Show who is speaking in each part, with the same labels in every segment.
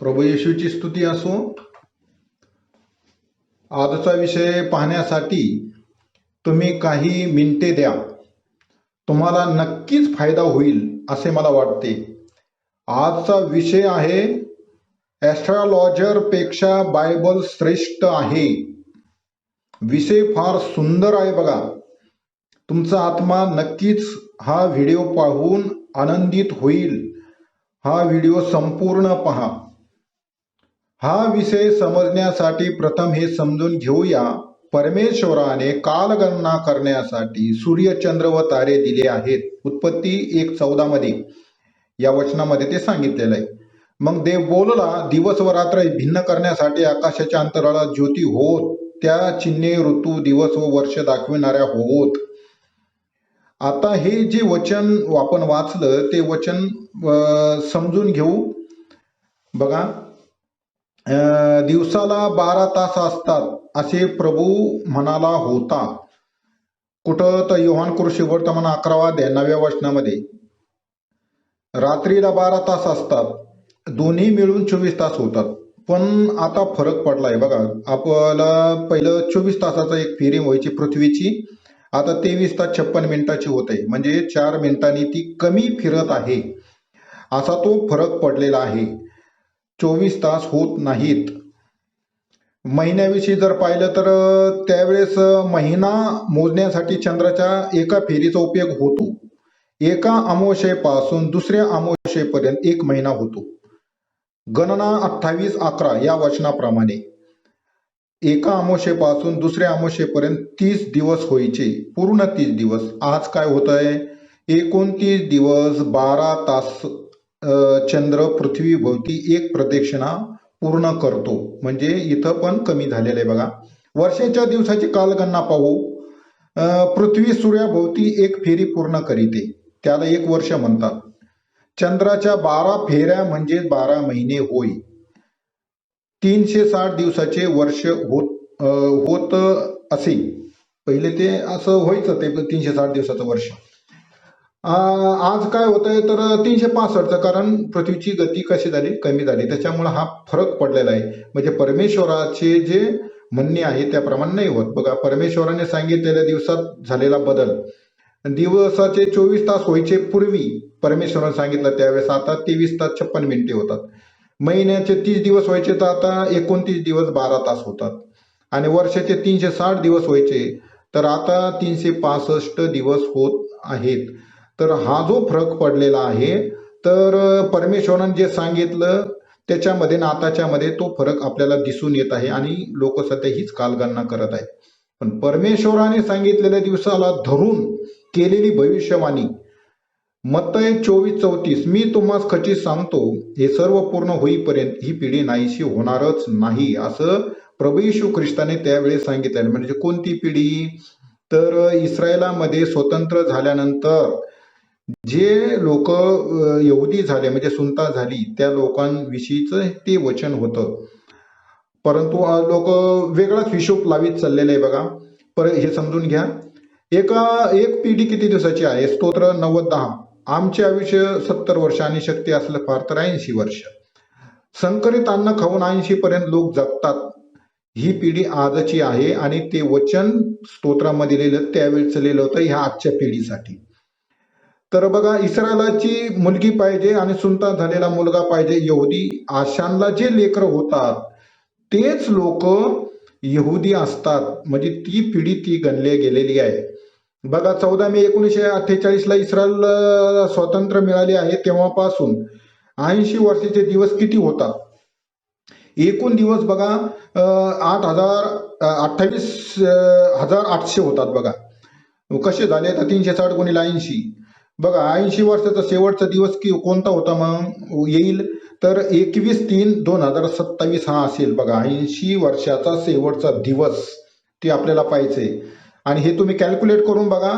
Speaker 1: प्रभू येशूची स्तुती असो आजचा विषय पाहण्यासाठी तुम्ही काही मिनटे द्या. तुम्हाला नक्कीच फायदा होईल असे मला वाटते. आजचा विषय आहे ॲस्ट्रॉलॉजरपेक्षा बायबल श्रेष्ठ आहे. विषय फार सुंदर आहे बघा. तुमचा आत्मा नक्कीच हा व्हिडिओ पाहून आनंदित होईल. हा व्हिडिओ संपूर्ण पहा. हा विषय समजण्यासाठी प्रथम हे समजून घेऊया. परमेश्वराने कालगणना करण्यासाठी सूर्य चंद्र व तारे दिले आहेत. उत्पत्ती एक चौदा मध्ये. या वचनामध्ये ते सांगितलेलं आहे. मग देव बोलला दिवस व रात्र भिन्न करण्यासाठी आकाशाच्या अंतराळात ज्योती होत. त्या चिन्हे ऋतू दिवस व वर्ष दाखविणाऱ्या होत. आता हे जे वचन आपण वाचलं ते वचन समजून घेऊ. बघा. दिवसाला बारा तास असतात असे प्रभू म्हणाला होता. कुठं तर योहान कृषी वर्तमान अकरावा अध्याय नव्या वचनामध्ये. रात्रीला बारा तास असतात दोन्ही मिळून चोवीस तास होतात. पण आता फरक पडलाय बघा आपल्याला पहिलं चोवीस तासाचा एक फेरी व्हायची पृथ्वीची आता तेवीस तास छप्पन मिनिटाची होत आहे म्हणजे चार मिनिटांनी ती कमी फिरत आहे. असा तो फरक पडलेला आहे. चोवीस तास होत नाहीत. महिन्याविषयी जर पाहिलं तर त्यावेळेस महिना मोजण्यासाठी चंद्राच्या एका फेरीचा उपयोग होतो. एका अमावस्येपासून दुसऱ्या अमावस्येपर्यंत एक महिना होतो. गणना अठ्ठावीस अकरा या वचनाप्रमाणे. एका अमावस्येपासून दुसऱ्या अमावस्येपर्यंत तीस दिवस व्हायचे. पूर्ण तीस दिवस. आज काय होत आहे एकोणतीस दिवस बारा तास चंद्र पृथ्वीभोवती एक प्रदक्षिणा पूर्ण करतो. म्हणजे इथं पण कमी झालेलं आहे बघा. वर्षाच्या दिवसाची कालगणना पाहू. पृथ्वी सूर्याभोवती एक फेरी पूर्ण करीते. त्याला एक वर्ष म्हणतात. चंद्राच्या बारा फेऱ्या म्हणजे बारा महिने होय. तीनशे साठ दिवसाचे वर्ष होत होत असे. पहिले ते असं व्हायचं ते तीनशे साठ दिवसाचं वर्ष. आज काय होत आहे तर तीनशे पासष्टचं कारण पृथ्वीची गती कशी झाली? कमी झाली. त्याच्यामुळे हा फरक पडलेला आहे. म्हणजे परमेश्वराचे जे म्हणणे आहे त्याप्रमाणे नाही होत. बघा परमेश्वराने सांगितलेल्या दिवसात झालेला बदल. दिवसाचे चोवीस तास व्हायचे पूर्वी परमेश्वराने सांगितलं त्यावेळेस. आता तेवीस तास छप्पन मिनिटे होतात. महिन्याचे तीस दिवस व्हायचे तर आता एकोणतीस दिवस बारा तास होतात. आणि वर्षाचे तीनशे साठ दिवस व्हायचे. तर आता तीनशे पासष्ट दिवस होत आहेत. तर हा जो फरक पडलेला आहे तर परमेश्वरानं जे सांगितलं त्याच्यामध्ये आणि आताच्यामध्ये तो फरक आपल्याला दिसून येत आहे आणि लोक सध्या हीच कालगणना करत आहेत. पण परमेश्वराने सांगितलेल्या दिवसाला धरून केलेली भविष्यवाणी मतय चोवीस चौतीस मी तुम्हाला खचित सांगतो हे सर्व पूर्ण होईपर्यंत ही पिढी नाहीशी होणारच नाही असं प्रभू यशू ख्रिस्ताने त्यावेळेस सांगितलं म्हणजे कोणती पिढी? तर इस्रायलामध्ये स्वतंत्र झाल्यानंतर जे लोक यहुदी झाले म्हणजे सुनता झाली त्या लोकांविषयीच ते वचन होतं. परंतु लोक वेगळाच हिशोब लावीत चाललेले आहे बघा. पर हे समजून घ्या. एका एक पिढी किती दिवसाची आहे? स्तोत्र नव्वद दहा. आमचे आयुष्य सत्तर वर्ष आणि शक्ती असलं फार तर ऐंशी वर्ष. संकरित अन्न खाऊन ऐंशी पर्यंत लोक जगतात. ही पिढी आजची आहे आणि ते वचन स्तोत्रामध्ये लिहिलं त्यावेळेस लिहिलं होतं ह्या आजच्या पिढीसाठी. तर बघा इस्रायलाची मुलगी पाहिजे आणि सुनता झालेला मुलगा पाहिजे यहुदी. आशानला जे लेकर होतात तेच लोक यहुदी असतात. म्हणजे ती पिढी ती गणली गेलेली आहे. बघा चौदा मे एकोणीसशे अठ्ठेचाळीस ला इस्रायल स्वातंत्र्य मिळाले आहे तेव्हापासून. ऐंशी वर्षाचे दिवस किती होतात? एकूण दिवस बघा आठ हजार अठ्ठावीस हजार आठशे होतात बघा. कसे झाले? तर तीनशे साठ गुणिले ऐंशी. बघा ऐंशी वर्षाचा शेवटचा दिवस कि कोणता होता मग? येईल. तर एकवीस तीन दोन हजार सत्तावीस हा असेल बघा ऐंशी वर्षाचा शेवटचा दिवस. ते आपल्याला पाहिजे आणि हे तुम्ही कॅल्क्युलेट करून बघा.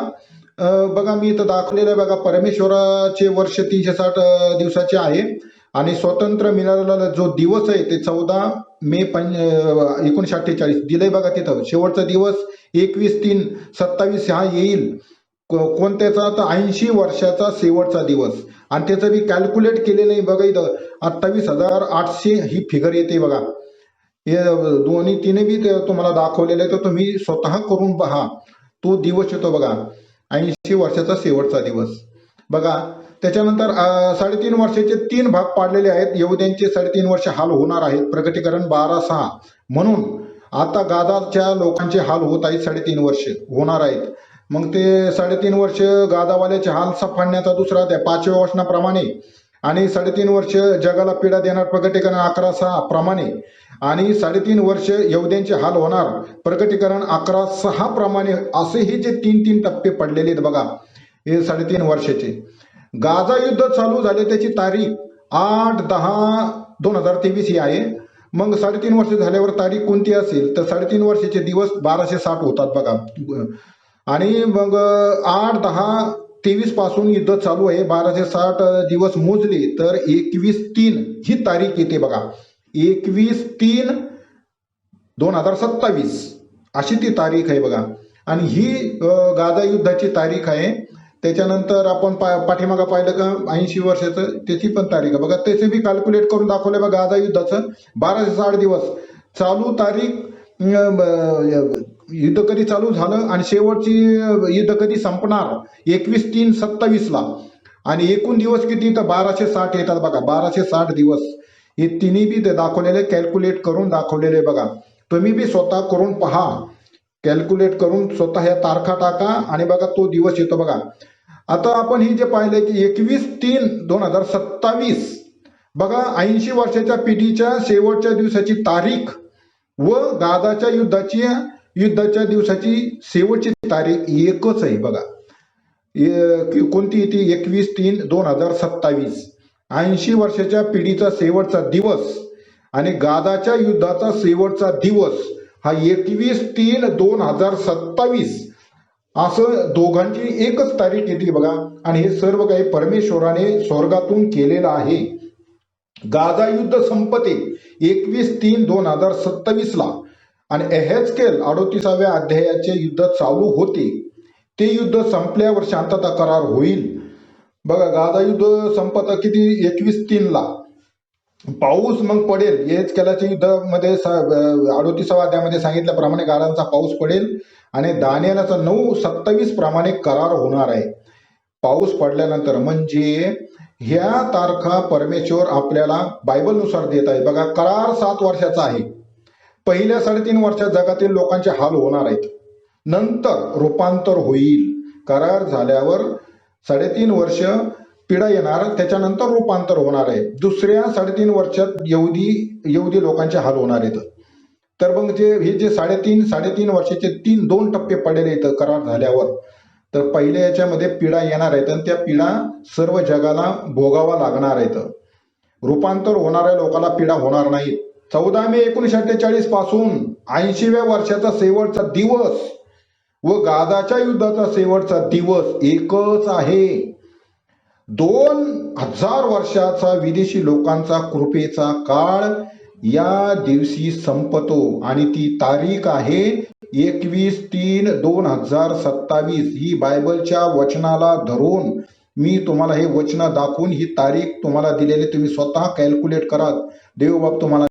Speaker 1: बघा मी इथं दाखवलेलं आहे बघा परमेश्वराचे वर्ष तीनशे साठ दिवसाचे आहे. आणि स्वतंत्र मिळालेला जो दिवस आहे ते चौदा मे पं एकोणीसशे अठ्ठेचाळीस. दिलंय बघा तिथं. शेवटचा दिवस एकवीस तीन सत्तावीस हा येईल. कोणत्याचा आता ऐंशी वर्षाचा शेवटचा दिवस. आणि त्याचं मी कॅल्क्युलेट केलेलं आहे बघा इथं अठ्ठावीस हजार आठशे ही फिगर येते बघा. हे दोन्ही तिने बी तुम्हाला दाखवलेलं आहे तर तुम्ही स्वतः करून पहा. तो दिवस येतो बघा. ऐंशी वर्षाचा शेवटचा दिवस. बघा त्याच्यानंतर साडेतीन वर्षाचे तीन भाग पाडलेले आहेत. येऊद्यांचे साडेतीन वर्ष हाल होणार आहेत. प्रकटीकरण बारा सहा. म्हणून आता गादाच्या लोकांचे हाल होत आहेत साडेतीन वर्ष. होणार आहेत. मग ते साडेतीन वर्ष गादावाल्याचे हाल सफाडण्याचा दुसरा त्या पाचव्या वचनाप्रमाणे. आणि साडेतीन वर्ष जगाला पीडा देणार प्रगटीकरण अकरा सहा प्रमाणे. आणि साडेतीन वर्ष यहुद्यांचे हाल होणार प्रगटीकरण अकरा सहा प्रमाणे. असेही जे तीन तीन टप्पे पडलेले आहेत बघा हे साडेतीन वर्षाचे. गाजा युद्ध चालू झाले त्याची तारीख आठ दहा दोन हजार तेवीस ही आहे. मग साडेतीन वर्ष झाल्यावर तारीख कोणती असेल? तर साडेतीन वर्षाचे दिवस बाराशे साठ होतात बघा. आणि मग आठ दहा तेवीसपासून युद्ध चालू आहे. बाराशे साठ दिवस मोजले तर एकवीस तीन ही तारीख येते बघा. एकवीस तीन दोन हजार सत्तावीस अशी ती तारीख आहे बघा. आणि ही गाजा युद्धाची तारीख आहे. त्याच्यानंतर आपण पा पाठीमागं पाहिलं का ऐंशी वर्षाचं त्याची पण तारीख आहे. बघा त्याचे बी कॅल्क्युलेट करून दाखवले बघा गाजा युद्धाचं. बाराशे साठ दिवस. चालू तारीख युद्ध कधी चालू झालं आणि शेवटची युद्ध कधी संपणार? एकवीस तीन सत्तावीसला आणि एकूण दिवस किती? तर बाराशे साठ येतात बघा. बाराशे साठ दिवस. हे तिन्ही बी ते दाखवलेले कॅल्क्युलेट करून दाखवलेले बघा. तुम्ही बी स्वतः करून पहा. कॅल्क्युलेट करून स्वतः ह्या तारखा टाका आणि बघा तो दिवस येतो बघा. आता आपण हे जे पाहिले की एकवीस तीन दोन हजार सत्तावीस. बघा ऐंशी वर्षाच्या पिढीच्या शेवटच्या दिवसाची तारीख व गादाच्या युद्धाची युद्धाच्या दिवसाची शेवटची तारीख एकच आहे बघा. कोणती येते एकवीस तीन दोन हजार सत्तावीस. ऐंशी वर्षाच्या पिढीचा शेवटचा दिवस आणि गादाच्या युद्धाचा शेवटचा दिवस हा एकवीस तीन दोन हजार सत्तावीस. असं दोघांची एकच तारीख येते बघा. आणि हे सर्व काही परमेश्वराने स्वर्गातून केलेलं आहे. गाजा युद्ध संपते एकवीस तीन दोन हजार सत्तावीस ला आणि एहेचकेल अडोतीसाव्या अध्यायाचे युद्ध चालू होते. ते युद्ध संपल्यावर शांतता करार होईल. बघा गाजा युद्ध संपत किती? एकवीस तीनला. पाऊस मग पडेल. हेच केल्याच्या युद्धामध्ये अडोतीसाव्या अध्यायामध्ये सांगितल्याप्रमाणे गाडांचा पाऊस पडेल आणि दानियालाचा नऊ सत्तावीस प्रमाणे करार होणार आहे. पाऊस पडल्यानंतर म्हणजे ह्या तारखा परमेश्वर आपल्याला बायबलनुसार देत आहे. बघा करार सात वर्षाचा आहे. पहिल्या साडेतीन वर्षात जगातील लोकांचे हाल होणार आहेत. नंतर रूपांतर होईल. करार झाल्यावर साडेतीन वर्ष पिढा येणार त्याच्यानंतर रूपांतर होणार आहे. दुसऱ्या साडेतीन वर्षात येऊदी येऊदी लोकांचे हाल होणार आहेत. तर मग जे हे जे साडेतीन साडेतीन वर्षाचे तीन दोन टप्पे पडलेले आहेत करार झाल्यावर तर पहिल्या याच्यामध्ये पिढा येणार आहेत आणि त्या पिढा सर्व जगाला भोगावा लागणार आहेत. रूपांतर होणाऱ्या लोकांना पिढा होणार नाहीत चौदा मे एकोणीशे अठ्ठेचाळीसपासून ऐंशीव्या वर्षाचा शेवटचा दिवस व गादाच्या युद्धाचा शेवटचा दिवस एकच आहे. दोन हजार वर्षाचा विदेशी लोकांचा कृपेचा काळ या दिवशी संपतो आणि ती तारीख आहे एकवीस तीन दोन हजार सत्तावीस. ही बायबलच्या वचनाला धरून मी तुम्हाला हे वचन दाखवून ही तारीख तुम्हाला दिलेली तुम्ही स्वतः कॅल्क्युलेट करा देवबाप तुम्हाला